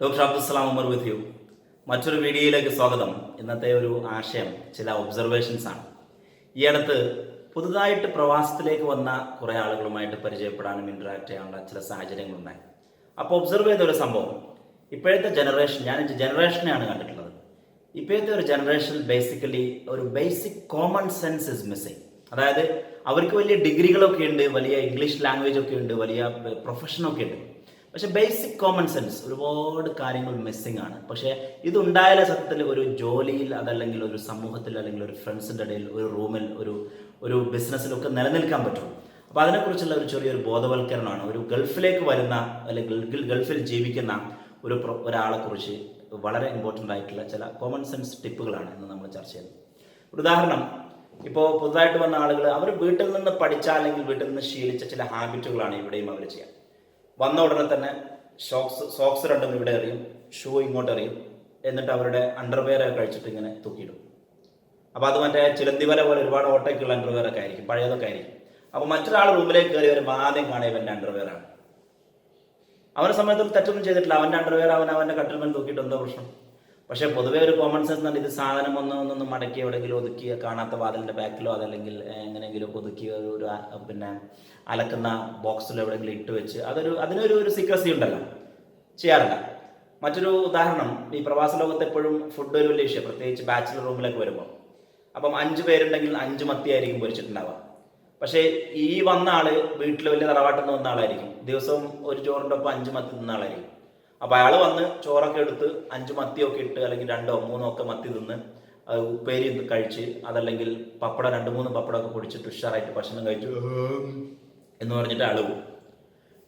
Doctor Abdussalam Umar with you മറ്റൊരു വീഡിയോയിലേക്ക് സ്വാഗതം. ഇന്നത്തെ ഒരു ആശയം ചില ഒബ്സർവേഷൻസ് ആണ്. ഈ അടുത്ത് പുതുതായിട്ട് പ്രവാസത്തിലേക്ക് വന്ന കുറെ ആളുകളുമായിട്ട് പരിചയപ്പെടാനും ഇന്ററാക്ട് ചെയ്യാനുള്ള ചില സാഹചര്യങ്ങളുണ്ടായി. അപ്പോൾ ഒബ്സർവ് ചെയ്ത ഒരു സംഭവം. ഇപ്പോഴത്തെ ജനറേഷൻ ഞാൻ ജനറേഷനെയാണ് കണ്ടിട്ടുള്ളത്. ഇപ്പോഴത്തെ ഒരു ജനറേഷൻ ബേസിക്കലി ഒരു basic common sense is missing അതായത് അവർക്ക് വലിയ ഡിഗ്രികളൊക്കെ ഉണ്ട് വലിയ ഇംഗ്ലീഷ് ലാംഗ്വേജ് ഒക്കെ ഉണ്ട് വലിയ പ്രൊഫഷനൊക്കെ ഉണ്ട്. പക്ഷെ ബേസിക് കോമൺ സെൻസ് ഒരുപാട് കാര്യങ്ങൾ മിസ്സിംഗ് ആണ്. പക്ഷേ ഇതുണ്ടായാലേ സത്യത്തിൽ ഒരു ജോലിയിൽ അതല്ലെങ്കിൽ ഒരു സമൂഹത്തിൽ അല്ലെങ്കിൽ ഒരു ഫ്രണ്ട്സിന്റെ ഇടയിൽ ഒരു റൂമിൽ ഒരു ഒരു ബിസിനസ്സിലൊക്കെ നിലനിൽക്കാൻ പറ്റും. അപ്പോൾ അതിനെക്കുറിച്ചുള്ള ഒരു ചെറിയൊരു ബോധവൽക്കരണമാണ്. ഒരു ഗൾഫിലേക്ക് വരുന്ന അല്ലെങ്കിൽ ഗൾഫിൽ ജീവിക്കുന്ന ഒരു ഒരാളെ ഒരാളെക്കുറിച്ച് വളരെ ഇമ്പോർട്ടന്റ് ആയിട്ടുള്ള ചില കോമൺ സെൻസ് ടിപ്പുകളാണ് ഇന്ന് നമ്മൾ ചർച്ച ചെയ്യുന്നത്. ഒരു ഉദാഹരണം ഇപ്പോൾ പുതുതായിട്ട് വന്ന ആളുകൾ അവർ വീട്ടിൽ നിന്ന് പഠിച്ച അല്ലെങ്കിൽ വീട്ടിൽ നിന്ന് ശീലിച്ച ചില ഹാബിറ്റുകളാണ് ഇവിടെയും അവർ ചെയ്യുക വന്ന ഉടനെ തന്നെ ഷോക്സ് സോക്സ് രണ്ടും ഇവിടെ എറിയും ഷൂ ഇങ്ങോട്ട് എറിയും എന്നിട്ട് അവരുടെ അണ്ടർവെയർ ഒക്കെ കഴിച്ചിട്ട് ഇങ്ങനെ തൂക്കിയിടും. അപ്പോൾ അത് മറ്റേ ചിലന്തി വല പോലെ ഒരുപാട് ഓട്ടയ്ക്കുള്ള അണ്ടർവെയർ ഒക്കെ ആയിരിക്കും പഴയതൊക്കെ ആയിരിക്കും. അപ്പോൾ മറ്റൊരാൾ റൂമിലേക്ക് കയറി വരുമ്പോൾ ആദ്യം കാണുക ഇവന്റെ അണ്ടർവെയർ ആണ്. അവരുടെ സമയത്ത് തെറ്റൊന്നും ചെയ്തിട്ടില്ല. അവന്റെ അണ്ടർവെയർ അവൻ അവന്റെ കട്ടിൽമേൽ തൂക്കിയിട്ട് എന്താ പ്രശ്നം? പക്ഷേ പൊതുവേ ഒരു കോമൺ സെൻസ് ആണ് ഇത് സാധനം ഒന്ന് ഒന്നൊന്ന് മടക്കി എവിടെയെങ്കിലും ഒതുക്കി കാണാത്ത വാതിലിന്റെ ബാക്കിലോ അതല്ലെങ്കിൽ എങ്ങനെയെങ്കിലും ഒതുക്കി ഒരു പിന്നെ അലക്കുന്ന ബോക്സിലോ എവിടെയെങ്കിലും ഇട്ട് വെച്ച് അതൊരു അതിനൊരു ഒരു സീക്രസി ഉണ്ടല്ലോ. ചെയ്യാറില്ല. മറ്റൊരു ഉദാഹരണം ഈ പ്രവാസ ലോകത്ത് എപ്പോഴും ഫുഡ് ഒരു വലിയ വിഷയം. പ്രത്യേകിച്ച് ബാച്ചിലർ റൂമിലേക്ക് വരുമ്പോൾ അപ്പം അഞ്ച് പേരുണ്ടെങ്കിൽ അഞ്ച് മത്തിയായിരിക്കും പൊരിച്ചിട്ടുണ്ടാവുക. പക്ഷേ ഈ വന്ന ആൾ വീട്ടിൽ വലിയ തറവാട്ടിൽ നിന്ന് വന്ന ആളായിരിക്കും. ദിവസവും ഒരു ചോറിന്റെ ഒപ്പം അഞ്ച് മത്തി തിന്ന ആളായിരിക്കും. അപ്പോൾ അയാൾ വന്ന് ചോറൊക്കെ എടുത്ത് അഞ്ച് മത്തിയൊക്കെ ഇട്ട് അല്ലെങ്കിൽ രണ്ടോ മൂന്നോ ഒക്കെ മത്തി തിന്ന് ഉപ്പേരി കഴിച്ച് അതല്ലെങ്കിൽ പപ്പടം രണ്ട് മൂന്ന് പപ്പടമൊക്കെ പൊടിച്ചിട്ട് ഉഷാറായിട്ട് ഭക്ഷണം കഴിച്ചു എന്ന് പറഞ്ഞിട്ട് അയാൾ പോകും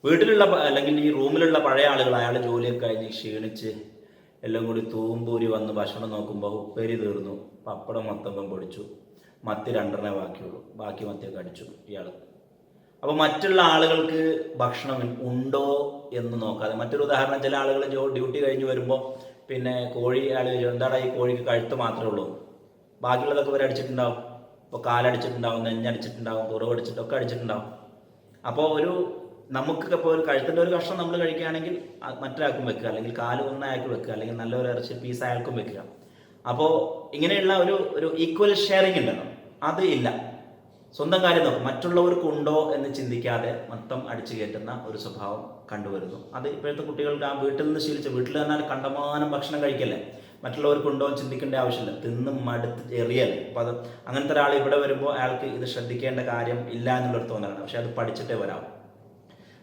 വീട്ടിലുള്ള അല്ലെങ്കിൽ ഈ റൂമിലുള്ള പഴയ ആളുകൾ അയാൾ ജോലിയൊക്കെ കഴിഞ്ഞ് ക്ഷീണിച്ച് എല്ലാം കൂടി തൂമ്പൂരി വന്ന് ഭക്ഷണം നോക്കുമ്പോൾ ഉപ്പേരി തീർന്നു. പപ്പടം മൊത്തം പൊടിച്ചു. മത്തി രണ്ടെണ്ണേ ബാക്കിയുള്ളൂ. ബാക്കി മത്തിയൊക്കെ അടിച്ചു. ഇയാൾ അപ്പോൾ മറ്റുള്ള ആളുകൾക്ക് ഭക്ഷണം ഉണ്ടോ എന്ന് നോക്കാതെ മറ്റൊരു ഉദാഹരണം ചില ആളുകൾ ജോ ഡ്യൂട്ടി കഴിഞ്ഞ് വരുമ്പോൾ പിന്നെ കോഴി ആളുകൾ എന്താടാ ഈ കോഴിക്ക് കഴുത്ത് മാത്രമേ ഉള്ളൂ? ബാക്കിയുള്ളതൊക്കെ ഇവർ അടിച്ചിട്ടുണ്ടാവും. ഇപ്പോൾ കാലടിച്ചിട്ടുണ്ടാവും നെഞ്ഞടിച്ചിട്ടുണ്ടാവും കുറവ് അടിച്ചിട്ടൊക്കെ അടിച്ചിട്ടുണ്ടാവും. അപ്പോൾ ഒരു നമുക്കൊക്കെ ഇപ്പോൾ ഒരു കഴുത്തിന്റെ ഒരു കഷ്ണം നമ്മൾ കഴിക്കുകയാണെങ്കിൽ മറ്റൊരാൾക്കും വെക്കുക അല്ലെങ്കിൽ കാൽ ഒന്നയാൾക്ക് വെക്കുക അല്ലെങ്കിൽ നല്ലൊരു ഇറച്ചി പീസ് അയാൾക്കും വെക്കുക. അപ്പോൾ ഇങ്ങനെയുള്ള ഒരു ഒരു ഈക്വൽ ഷെയറിംഗ് ഉണ്ടല്ലോ. അത് ഇല്ല. സ്വന്തം കാര്യം നോക്കും മറ്റുള്ളവർക്ക് ഉണ്ടോ എന്ന് ചിന്തിക്കാതെ മൊത്തം അടിച്ചു കയറ്റുന്ന ഒരു സ്വഭാവം കണ്ടുവരുന്നു. അത് ഇപ്പോഴത്തെ കുട്ടികൾക്ക് ആ വീട്ടിൽ നിന്ന് ശീലിച്ച വീട്ടിൽ തന്നെ കണ്ടമാനം ഭക്ഷണം കഴിക്കല്ലേ? മറ്റുള്ളവർക്ക് ഉണ്ടോ എന്ന് ചിന്തിക്കേണ്ട ആവശ്യമില്ല. തിന്ന് മടുത്ത് എറിയല്ലേ? അപ്പോൾ അത് അങ്ങനത്തെ ഒരാൾ ഇവിടെ വരുമ്പോൾ അയാൾക്ക് ഇത് ശ്രദ്ധിക്കേണ്ട കാര്യം ഇല്ല എന്നുള്ളൊരു തോന്നലാണ്. പക്ഷെ അത് പഠിച്ചിട്ടേ വരാം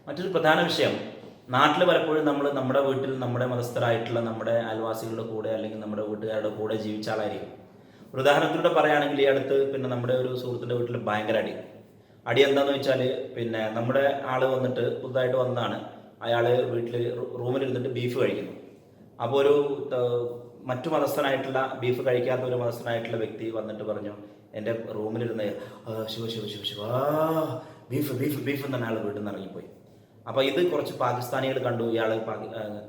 മറ്റൊരു പ്രധാന വിഷയം നാട്ടിൽ പലപ്പോഴും നമ്മൾ നമ്മുടെ വീട്ടിൽ നമ്മുടെ മതസ്ഥരായിട്ടുള്ള നമ്മുടെ അയൽവാസികളുടെ കൂടെ അല്ലെങ്കിൽ നമ്മുടെ വീട്ടുകാരുടെ കൂടെ ജീവിച്ച ആളായിരിക്കും. ഒരു ഉദാഹരണത്തിലൂടെ പറയുകയാണെങ്കിൽ ഈ അടുത്ത് പിന്നെ നമ്മുടെ ഒരു സുഹൃത്തിന്റെ വീട്ടിൽ ഭയങ്കര അടി. അടി എന്താണെന്ന് വെച്ചാൽ പിന്നെ നമ്മുടെ ആൾ വന്നിട്ട് പുതുതായിട്ട് വന്നതാണ്. അയാൾ വീട്ടിൽ റൂമിലിരുന്നിട്ട് ബീഫ് കഴിക്കുന്നു. അപ്പോൾ ഒരു മറ്റു മതസ്ഥനായിട്ടുള്ള ബീഫ് കഴിക്കാത്ത ഒരു മതസ്ഥനായിട്ടുള്ള വ്യക്തി വന്നിട്ട് പറഞ്ഞു എന്റെ റൂമിലിരുന്ന് "ആ, Shiva Shiva Shiva Shiva beef beef beef എന്നാണ് അയാൾ വീട്ടിൽ നിന്ന് ഇറങ്ങിപ്പോയി. അപ്പോൾ ഇത് കുറച്ച് പാകിസ്ഥാനികൾ കണ്ടു. ഇയാൾ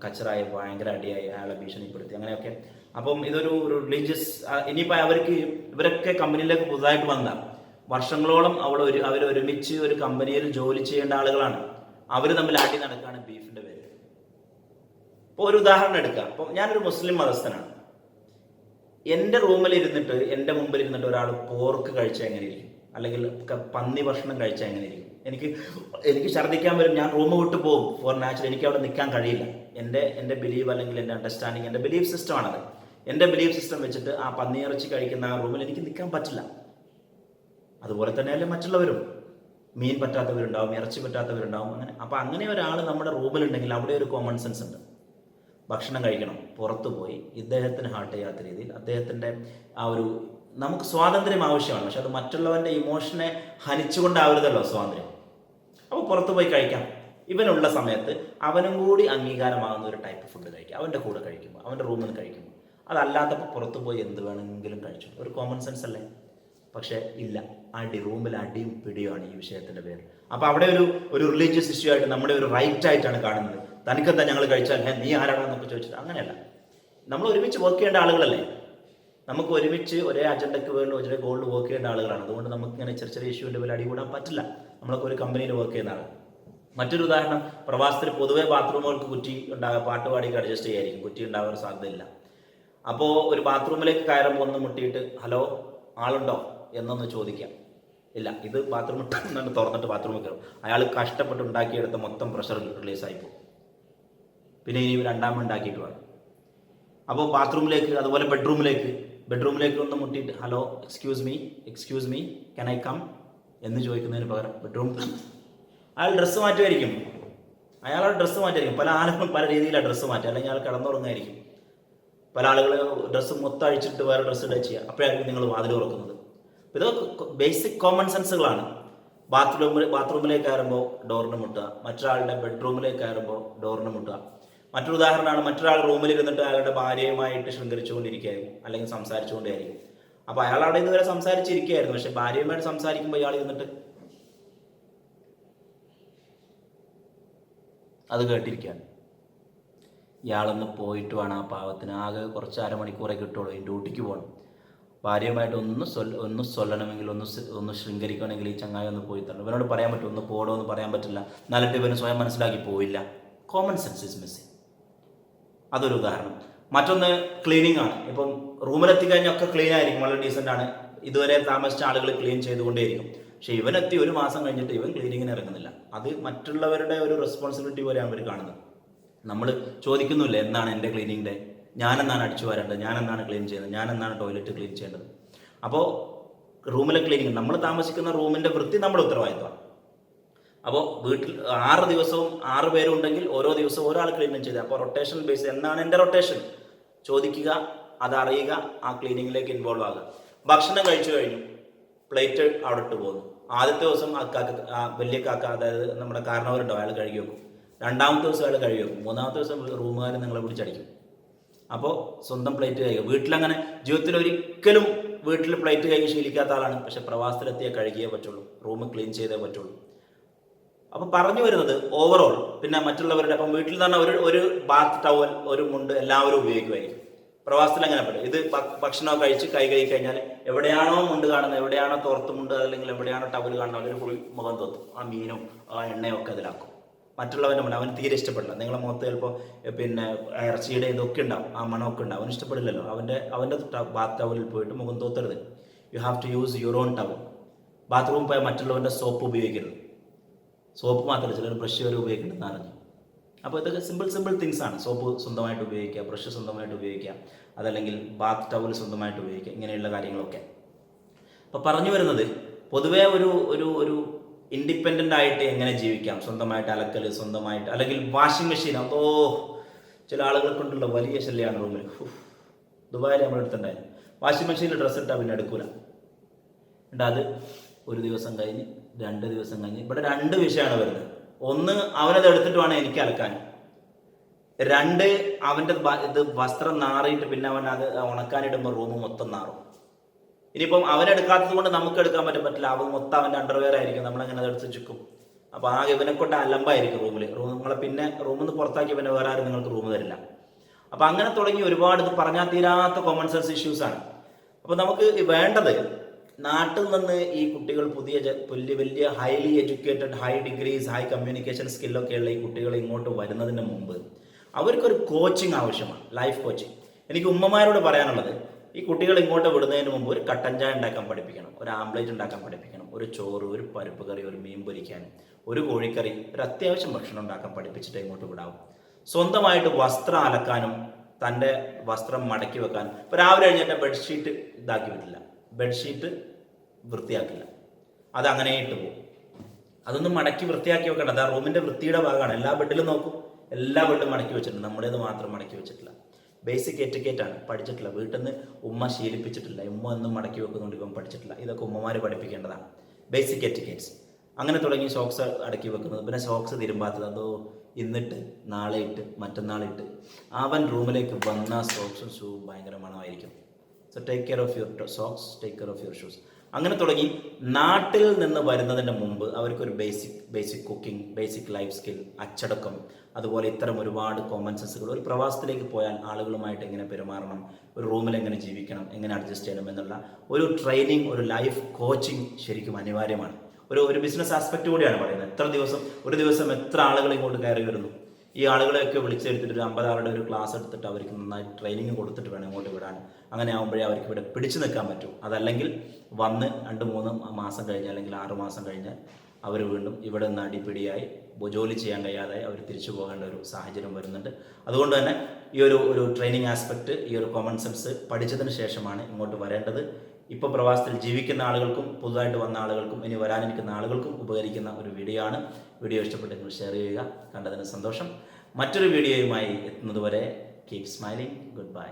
കച്ചറായി ഭയങ്കര അടിയായി അയാളെ ഭീഷണിപ്പെടുത്തി അങ്ങനെയൊക്കെ. അപ്പം ഇതൊരു റിലീജിയസ് ഇനിയിപ്പോൾ അവർക്ക് ഇവരൊക്കെ കമ്പനിയിലേക്ക് പുതുതായിട്ട് വന്ന വർഷങ്ങളോളം അവൾ ഒരു അവർ ഒരുമിച്ച് ഒരു കമ്പനിയിൽ ജോലി ചെയ്യേണ്ട ആളുകളാണ്. അവർ തമ്മിൽ അടി നടക്കുകയാണ് ബീഫിന്റെ പേര്. ഇപ്പോൾ ഒരു ഉദാഹരണം എടുക്കാം. അപ്പോൾ ഞാനൊരു മുസ്ലിം മതസ്ഥനാണ്. എന്റെ റൂമിൽ ഇരുന്നിട്ട് എന്റെ മുമ്പിൽ ഇരുന്നിട്ട് ഒരാൾ പോർക്ക് കഴിച്ചാൽ എങ്ങനെ ഇരിക്കും അല്ലെങ്കിൽ പന്നി ഭക്ഷണം കഴിച്ചാൽ എങ്ങനെ ഇരിക്കും എനിക്ക് എനിക്ക് ഛർദ്ദിക്കാൻ വരും. ഞാൻ റൂം വിട്ട് പോകും. ഫോർ നാച്ചുറൽ എനിക്ക് അവിടെ നിൽക്കാൻ കഴിയില്ല. എന്റെ എന്റെ ബിലീവ് അല്ലെങ്കിൽ എന്റെ അണ്ടർസ്റ്റാൻഡിങ് എന്റെ ബിലീഫ് സിസ്റ്റമാണത് എന്റെ ബിലീഫ് സിസ്റ്റം വെച്ചിട്ട് ആ പന്നിയിറച്ചി കഴിക്കുന്ന ആ റൂമിൽ എനിക്ക് നിൽക്കാൻ പറ്റില്ല. അതുപോലെ തന്നെയല്ലേ മറ്റുള്ളവരും. മീൻ പറ്റാത്തവരുണ്ടാവും ഇറച്ചി പറ്റാത്തവരുണ്ടാവും അങ്ങനെ. അപ്പോൾ അങ്ങനെ ഒരാൾ നമ്മുടെ റൂമിലുണ്ടെങ്കിൽ അവിടെ ഒരു കോമൺ സെൻസ് ഉണ്ട്. ഭക്ഷണം കഴിക്കണം പുറത്തു പോയി ഇദ്ദേഹത്തിന് ഹാർട്ട് ചെയ്യാത്ത രീതിയിൽ അദ്ദേഹത്തിന്റെ ആ ഒരു നമുക്ക് സ്വാതന്ത്ര്യം ആവശ്യമാണ്. പക്ഷെ അത് മറ്റുള്ളവന്റെ ഇമോഷനെ ഹനിച്ചുകൊണ്ടാവരുതല്ലോ സ്വാതന്ത്ര്യം. അപ്പോൾ പുറത്തു പോയി കഴിക്കാം. ഇവനുള്ള സമയത്ത് അവനും കൂടി അംഗീകാരമാകുന്ന ഒരു ടൈപ്പ് ഫുഡ് കഴിക്കുക അവന്റെ കൂടെ കഴിക്കുമ്പോൾ അവന്റെ റൂമിൽ കഴിക്കുമ്പോൾ. അതല്ലാത്തപ്പോൾ പുറത്തു പോയി എന്ത് വേണമെങ്കിലും കഴിച്ചു ഒരു കോമൺ സെൻസ് അല്ലേ? പക്ഷേ ഇല്ല. അടി റൂമിൽ അടിയും പിടിയുമാണ് ഈ വിഷയത്തിന്റെ പേര്. അപ്പോൾ അവിടെ ഒരു ഒരു റിലീജിയസ് ഇഷ്യൂ ആയിട്ട് നമ്മുടെ ഒരു റൈറ്റ് ആയിട്ടാണ് കാണുന്നത്. തനിക്കെന്താ ഞങ്ങൾ കഴിച്ചാൽ? "ഹേ, നീ ആരാണെന്നൊക്കെ ചോദിച്ചിട്ട് അങ്ങനെയല്ല. നമ്മൾ ഒരുമിച്ച് വർക്ക് ചെയ്യേണ്ട ആളുകളല്ലേ? നമുക്ക് ഒരുമിച്ച് ഒരേ അജണ്ടയ്ക്ക് വേണ്ടി ഒരേ ഗോൾഡ് വർക്ക് ചെയ്യേണ്ട ആളുകളാണ്. അതുകൊണ്ട് നമുക്ക് ഇങ്ങനെ ചെറിയ ചെറിയ ഇഷ്യൂവിന്റെ പേരിൽ അടികൂടാൻ പറ്റില്ല. നമ്മളൊക്കെ ഒരു കമ്പനിയിൽ വർക്ക് ചെയ്യുന്ന ആൾ മറ്റൊരു ഉദാഹരണം പ്രവാസത്തിൽ പൊതുവേ ബാത്റൂമുകൾക്ക് കുറ്റി ഉണ്ടാകുക പാട്ടുപാടിക്ക് അഡ്ജസ്റ്റ് ചെയ്യായിരിക്കും. കുറ്റി ഉണ്ടാകാൻ സാധ്യതയില്ല. അപ്പോൾ ഒരു ബാത്റൂമിലേക്ക് കയറുമ്പോൾ ഒന്ന് മുട്ടിയിട്ട് ഹലോ ആളുണ്ടോ? എന്നൊന്ന് ചോദിക്കാം. ഇല്ല ഇത് ബാത്റൂം ഇട്ടാണ് തുറന്നിട്ട് ബാത്റൂമിൽ കയറും. അയാൾ കഷ്ടപ്പെട്ട് ഉണ്ടാക്കിയെടുത്ത മൊത്തം പ്രഷർ റിലീസായി പോകും. പിന്നെ ഇനി രണ്ടാമത് ഉണ്ടാക്കിയിട്ട് വേണം. അപ്പോൾ ബാത്റൂമിലേക്ക് അതുപോലെ ബെഡ്റൂമിലേക്ക് ബെഡ്റൂമിലേക്ക് ഒന്ന് മുട്ടിയിട്ട് hello excuse me excuse me can I come? എന്ന് ചോദിക്കുന്നതിന് പകരം ബെഡ്റൂം അയാൾ ഡ്രസ്സ് മാറ്റുമായിരിക്കും. അയാളുടെ ഡ്രസ്സ് മാറ്റായിരിക്കും പല ആളുകളും പല രീതിയിലാണ് ഡ്രസ്സ് മാറ്റുക. അല്ലെങ്കിൽ അയാൾ കിടന്നുറങ്ങായിരിക്കും പല ആളുകൾ ഡ്രസ്സ് മൊത്തം അഴിച്ചിട്ട് വേറെ ഡ്രസ്സ് ഇടുക ചെയ്യുക അപ്പോഴായിരിക്കും നിങ്ങൾ വാതിൽ തുറക്കുന്നത്. ഇത് ബേസിക് കോമൺ സെൻസുകളാണ് ബാത്റൂമിൽ ബാത്റൂമിലേക്ക് കയറുമ്പോൾ ഡോറിന് മുട്ടുക. മറ്റൊരാളുടെ ബെഡ്റൂമിലേക്ക് കയറുമ്പോൾ ഡോറിന് മുട്ടുക. മറ്റൊരു ഉദാഹരണമാണ് മറ്റൊരാൾ റൂമിൽ ഇരുന്നിട്ട് അയാളുടെ ഭാര്യയുമായിട്ട് ശൃംഖരിച്ചുകൊണ്ടിരിക്കുകയായിരിക്കും അല്ലെങ്കിൽ സംസാരിച്ചുകൊണ്ടേയിരിക്കും. അപ്പോൾ അയാൾ അവിടെ ഇതുവരെ സംസാരിച്ചിരിക്കുകയായിരുന്നു. പക്ഷെ ഭാര്യയുമായിട്ട് സംസാരിക്കുമ്പോൾ ഇയാൾ ഇരുന്നിട്ട് അത് കേട്ടിരിക്കുകയാണ്. ഇയാളൊന്ന് പോയിട്ട് വേണം ആ പാവത്തിന്. ആകെ കുറച്ച് അരമണിക്കൂറേ കിട്ടുള്ളൂ ഈ ഡ്യൂട്ടിക്ക് പോകണം. ഭാര്യയുമായിട്ട് ഒന്ന് സ്വൽ ഒന്ന് സ്വല്ലണമെങ്കിൽ ഒന്ന് ഒന്ന് ശൃംഖരിക്കണമെങ്കിൽ ഈ ചങ്ങായി ഒന്ന് പോയി തരണം. ഇവനോട് പറയാൻ പറ്റും ഒന്ന് പോടോ എന്ന് പറയാൻ പറ്റില്ല. എന്നാലിട്ട് ഇവന് സ്വയം മനസ്സിലാക്കി പോയില്ല. കോമൺ സെൻസ് ഇസ് മിസ്സിങ് അതൊരു ഉദാഹരണം. മറ്റൊന്ന് ക്ലീനിങ് ആണ്. ഇപ്പം റൂമിലെത്തി കഴിഞ്ഞാൽ ഒക്കെ ക്ലീൻ ആയിരിക്കും വളരെ ഡീസന്റ് ആണ്. ഇതുവരെ താമസിച്ച ആളുകൾ ക്ലീൻ ചെയ്തുകൊണ്ടേയിരിക്കും. പക്ഷേ ഇവനെത്തി ഒരു മാസം കഴിഞ്ഞിട്ട് ഇവൻ ക്ലീനിങ്ങിന് ഇറങ്ങുന്നില്ല. അത് മറ്റുള്ളവരുടെ ഒരു റെസ്പോൺസിബിലിറ്റി പോലെയാണ് അവർ കാണുന്നത്. നമ്മൾ ചോദിക്കുന്നില്ല എന്താണ് എന്റെ ക്ലീനിങ് ഡേ ഞാൻ എന്നാണ് അടിച്ചു വരേണ്ടത്? ഞാനെന്നാണ് ക്ലീൻ ചെയ്യുന്നത്? ഞാനെന്നാണ് ടോയ്ലറ്റ് ക്ലീൻ ചെയ്യേണ്ടത്? അപ്പോൾ റൂമിലെ ക്ലീനിങ് നമ്മൾ താമസിക്കുന്ന റൂമിന്റെ വൃത്തി നമ്മുടെ ഉത്തരവാദിത്വമാണ്. അപ്പോൾ വീട്ടിൽ ആറ് ദിവസവും ആറ് പേരും ഉണ്ടെങ്കിൽ ഓരോ ദിവസവും ഒരാൾ ക്ലീനിങ് ചെയ്ത് അപ്പോൾ റൊട്ടേഷൻ ബേസ് എന്നാണ് എന്റെ റൊട്ടേഷൻ ചോദിക്കുക അതറിയുക ആ ക്ലീനിങ്ങിലേക്ക് ഇൻവോൾവ് ആകുക. ഭക്ഷണം കഴിച്ചു കഴിഞ്ഞു പ്ലേറ്റ് അവിടെ ഇട്ട് പോകുന്നു. ആദ്യത്തെ ദിവസം ആ കാക്ക വലിയ കാക്ക അതായത് നമ്മുടെ കാരണവരുണ്ടോ അയാൾ കഴുകി വെക്കും. രണ്ടാമത്തെ ദിവസം അയാൾ കഴിയും. മൂന്നാമത്തെ ദിവസം റൂമുകാർ നിങ്ങളെ പിടിച്ചടിക്കും അപ്പോൾ സ്വന്തം പ്ലേറ്റ് കഴുകുക വീട്ടിലങ്ങനെ ജീവിതത്തിൽ ഒരിക്കലും വീട്ടിൽ പ്ലേറ്റ് കഴുകി ശീലിക്കാത്ത ആളാണ്. പക്ഷെ പ്രവാസത്തിലെത്തിയേ കഴുകിയേ പറ്റുള്ളൂ. റൂം ക്ലീൻ ചെയ്തേ പറ്റുള്ളൂ. അപ്പൊ പറഞ്ഞു വരുന്നത് ഓവറോൾ പിന്നെ മറ്റുള്ളവരുടെ അപ്പം വീട്ടിൽ തന്നെ ഒരു ഒരു ബാത്ത് ടവൽ ഒരു മുണ്ട് എല്ലാവരും ഉപയോഗിക്കുമായിരിക്കും. പ്രവാസത്തിൽ അങ്ങനെ പറ്റും. ഇത് ഭക്ഷണം കഴിച്ച് കൈ കൈ കഴിഞ്ഞാൽ എവിടെയാണോ മുണ്ട് കാണുന്നത് എവിടെയാണോ തോർത്ത് മുണ്ട് അല്ലെങ്കിൽ എവിടെയാണോ ടവൽ കാണുന്നത് അതിൽ മുഖം തോത്തും. ആ മീനും ആ എണ്ണയും ഒക്കെ അതിലാക്കും. മറ്റുള്ളവന്റെ മണം അവന് തീരെ ഇഷ്ടപ്പെടില്ല. നിങ്ങളെ മുഖത്ത് ചിലപ്പോൾ പിന്നെ ഇറച്ചിയുടെ ഇതൊക്കെ ഉണ്ടാവും ആ മണമൊക്കെ ഉണ്ടാവും. അവന് ഇഷ്ടപ്പെടില്ലല്ലോ. അവന്റെ അവന്റെ ബാത്ത് ടവലിൽ പോയിട്ട് മുഖം തോത്തരുത്. You have to use your own towel ബാത്റൂമിൽ പോയാൽ മറ്റുള്ളവന്റെ സോപ്പ് ഉപയോഗിക്കരുത്. സോപ്പ് മാത്രമല്ല ചിലർ ബ്രഷ് വരെ ഉപയോഗിക്കുന്നുണ്ട് അറിഞ്ഞു അപ്പോൾ ഇതൊക്കെ സിമ്പിൾ സിമ്പിൾ തിങ്സ് ആണ്. സോപ്പ് സ്വന്തമായിട്ട് ഉപയോഗിക്കുക ബ്രഷ് സ്വന്തമായിട്ട് ഉപയോഗിക്കുക അതല്ലെങ്കിൽ ബാത്ത് ടവൽ സ്വന്തമായിട്ട് ഉപയോഗിക്കുക ഇങ്ങനെയുള്ള കാര്യങ്ങളൊക്കെ. അപ്പോൾ പറഞ്ഞു വരുന്നത് പൊതുവേ ഒരു ഒരു ഒരു ഇൻഡിപെൻഡന്റ് ആയിട്ട് എങ്ങനെ ജീവിക്കാം? സ്വന്തമായിട്ട് അലക്കൽ സ്വന്തമായിട്ട് അല്ലെങ്കിൽ വാഷിംഗ് മെഷീൻ അതോ ചില ആളുകൾക്കുണ്ടല്ലോ വലിയ ശല്യമാണ് റൂമിൽ ദുബായിൽ നമ്മൾ എടുത്തിട്ടുണ്ടായിരുന്നു വാഷിംഗ് മെഷീനിൽ ഡ്രസ്സ് ഇട്ടാൽ പിന്നെ എടുക്കൂല എന്നിട്ട് അത് ഒരു ദിവസം കഴിഞ്ഞ് രണ്ട് ദിവസം കഴിഞ്ഞ് ഇവിടെ രണ്ട് വിഷയമാണ് വരുന്നത്. ഒന്ന് അവനത് എടുത്തിട്ട് വേണം എനിക്ക് അലക്കാൻ. രണ്ട് അവന്റെ ഇത് വസ്ത്രം നാറിയിട്ട് പിന്നെ അവൻ അത് ഉണക്കാനിടുമ്പോൾ റൂം മൊത്തം നാറും. ഇനിയിപ്പം അവനെടുക്കാത്തത് കൊണ്ട് നമുക്ക് എടുക്കാൻ പറ്റും പറ്റില്ല. അവൻ മൊത്തം അവന്റെ അണ്ടർവെയർ ആയിരിക്കും. നമ്മളങ്ങനെ അതെടുത്ത് ചുക്കും. അപ്പോൾ ആ ഇവനെ കൊണ്ട് അലമ്പായിരിക്കും റൂമിൽ റൂം നിങ്ങളെ പിന്നെ റൂമിൽ നിന്ന് പുറത്താക്കി പിന്നെ വേറെ ആരും നിങ്ങൾക്ക് റൂം തരില്ല. അപ്പോൾ അങ്ങനെ തുടങ്ങി ഒരുപാട് ഇത് പറഞ്ഞാൽ തീരാത്ത കോമൺ സെൻസ് ഇഷ്യൂസ് ആണ്. അപ്പോൾ നമുക്ക് വേണ്ടത് നാട്ടിൽ നിന്ന് ഈ കുട്ടികൾ പുതിയ വലിയ വലിയ highly educated high degrees high communication സ്കില്ലൊക്കെയുള്ള ഈ കുട്ടികൾ ഇങ്ങോട്ട് വരുന്നതിന് മുമ്പ് അവർക്കൊരു കോച്ചിങ് ആവശ്യമാണ്. ലൈഫ് കോച്ചിങ് എനിക്ക് ഉമ്മമാരോട് പറയാനുള്ളത് ഈ കുട്ടികൾ ഇങ്ങോട്ട് വിടുന്നതിന് മുമ്പ് ഒരു കട്ടൻ ചായ ഉണ്ടാക്കാൻ പഠിപ്പിക്കണം ഒരു ആംപ്ലേറ്റ് ഉണ്ടാക്കാൻ പഠിപ്പിക്കണം ഒരു ചോറ് ഒരു പരിപ്പ് കറി ഒരു മീൻ പൊരിക്കാൻ ഒരു കോഴിക്കറി ഒരു അത്യാവശ്യം ഭക്ഷണം ഉണ്ടാക്കാൻ പഠിപ്പിച്ചിട്ട് ഇങ്ങോട്ട് വിടാവും. സ്വന്തമായിട്ട് വസ്ത്രം അലക്കാനും തന്റെ വസ്ത്രം മടക്കി വെക്കാനും. ഇപ്പോൾ രാവിലെ കഴിഞ്ഞാൽ ബെഡ്ഷീറ്റ് ഇതാക്കി വിട്ടില്ല. ബെഡ്ഷീറ്റ് വൃത്തിയാക്കില്ല. അത് അങ്ങനെ ഇട്ട് പോകും. അതൊന്നും മടക്കി വൃത്തിയാക്കി വെക്കണം അത് ആ റൂമിന്റെ വൃത്തിയുടെ ഭാഗമാണ്. എല്ലാ ബെഡിലും നോക്കും. എല്ലാ ബെഡും മടക്കി വെച്ചിട്ടുണ്ട്. നമ്മുടേത് മാത്രം മടക്കി വെച്ചിട്ടില്ല. ബേസിക് എറ്റിക്കേറ്റ് ആണ്. പഠിച്ചിട്ടില്ല. വീട്ടിൽ നിന്ന് ഉമ്മ ശീലിപ്പിച്ചിട്ടില്ല. ഉമ്മ ഒന്നും മടക്കി വെക്കുന്നുണ്ട് ഇവൻ പഠിച്ചിട്ടില്ല. ഇതൊക്കെ ഉമ്മമാർ പഠിപ്പിക്കേണ്ടതാണ്. ബേസിക് എറ്റിക്കേറ്റ്സ് അങ്ങനെ തുടങ്ങി സോക്സ് അടക്കി വെക്കുന്നത്. പിന്നെ സോക്സ് തിരുമ്പാത്തത്. അതോ ഇന്നിട്ട് നാളെ ഇട്ട് മറ്റന്നാളിട്ട് അവൻ റൂമിലേക്ക് വന്ന സോക്സും ഷൂവും ഭയങ്കര മണമായിരിക്കും. So take care of your socks take care of your shoes അങ്ങനെ തുടങ്ങി നാട്ടിൽ നിന്ന് വരുന്നതിന് മുമ്പ് അവർക്കൊരു basic basic cooking basic life skill അച്ചടക്കം അതുപോലെ ഇത്തരം ഒരുപാട് കോമൺ സെൻസുകൾ ഒരു പ്രവാസത്തിലേക്ക് പോയാൽ ആളുകളുമായിട്ട് എങ്ങനെ പെരുമാറണം ഒരു റൂമിൽ എങ്ങനെ ജീവിക്കണം എങ്ങനെ അഡ്ജസ്റ്റ് ചെയ്യണം എന്നുള്ള ഒരു ട്രെയിനിങ് ഒരു ലൈഫ് കോച്ചിങ് ശരിക്കും അനിവാര്യമാണ്. ഒരു ഒരു ബിസിനസ് ആസ്പെക്ട് കൂടിയാണ് പറയുന്നത്. എത്ര ദിവസം ഒരു ദിവസം എത്ര ആളുകൾ ഇങ്ങോട്ട് കയറി വരുന്നു? ഈ ആളുകളെയൊക്കെ വിളിച്ചെടുത്തിട്ട് ഒരു അമ്പതാളുടെ ഒരു ക്ലാസ് എടുത്തിട്ട് അവർക്ക് നന്നായി ട്രെയിനിങ് കൊടുത്തിട്ട് വേണം ഇങ്ങോട്ട് വിടാൻ. അങ്ങനെ ആകുമ്പോഴേ അവർക്ക് ഇവിടെ പിടിച്ചു നിൽക്കാൻ പറ്റും. അതല്ലെങ്കിൽ വന്ന് രണ്ട് മൂന്ന് മാസം കഴിഞ്ഞ് അല്ലെങ്കിൽ ആറ് മാസം കഴിഞ്ഞ് അവർ വീണ്ടും ഇവിടെ നിന്ന് അടിപിടിയായി ജോലി ചെയ്യാൻ കഴിയാതെ അവർ തിരിച്ചു പോകേണ്ട ഒരു സാഹചര്യം വരുന്നുണ്ട്. അതുകൊണ്ട് തന്നെ ഈ ഒരു ഒരു ട്രെയിനിങ് ആസ്പെക്റ്റ് ഈ ഒരു കോമൺ സെൻസ് പഠിച്ചതിന് ശേഷമാണ് ഇങ്ങോട്ട് വരേണ്ടത്. ഇപ്പോൾ പ്രവാസത്തിൽ ജീവിക്കുന്ന ആളുകൾക്കും പുതുതായിട്ട് വന്ന ആളുകൾക്കും ഇനി വരാനിരിക്കുന്ന ആളുകൾക്കും ഉപകരിക്കുന്ന ഒരു വീഡിയോ ആണ് വീഡിയോ ഇഷ്ടപ്പെട്ടെങ്കിൽ ഷെയർ ചെയ്യുക. കണ്ടതിന് സന്തോഷം. മറ്റൊരു വീഡിയോയുമായി എത്തുന്നതുവരെ കീപ് സ്മൈലിംഗ് ഗുഡ് ബൈ